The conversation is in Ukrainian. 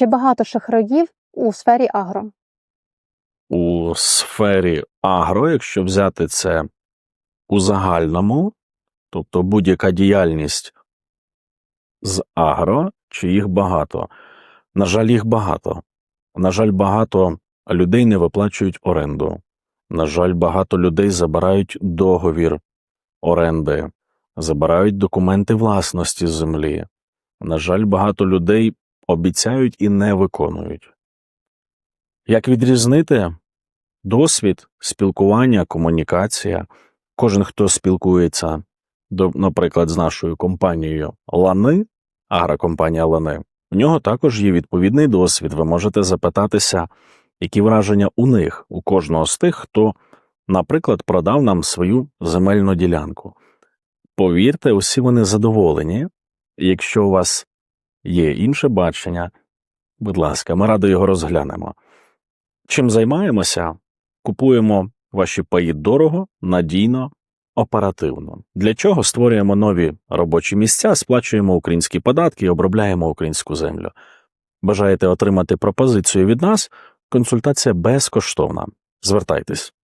Чи багато шахраїв у сфері агро? У сфері агро, якщо взяти це у загальному, тобто будь-яка діяльність з агро, чи їх багато? На жаль, їх багато. На жаль, багато людей не виплачують оренду. На жаль, багато людей забирають договір оренди, забирають документи власності землі. На жаль, багато людей обіцяють і не виконують. Як відрізнити досвід, спілкування, комунікація? Кожен, хто спілкується, наприклад, з нашою компанією Лани, агрокомпанія Лани, у нього також є відповідний досвід. Ви можете запитатися, які враження у них, у кожного з тих, хто, наприклад, продав нам свою земельну ділянку. Повірте, усі вони задоволені. Якщо у вас є інше бачення, будь ласка, ми радо його розглянемо. Чим займаємося? Купуємо ваші паї дорого, надійно, оперативно. Для чого створюємо нові робочі місця, сплачуємо українські податки і обробляємо українську землю. Бажаєте отримати пропозицію від нас? Консультація безкоштовна. Звертайтесь.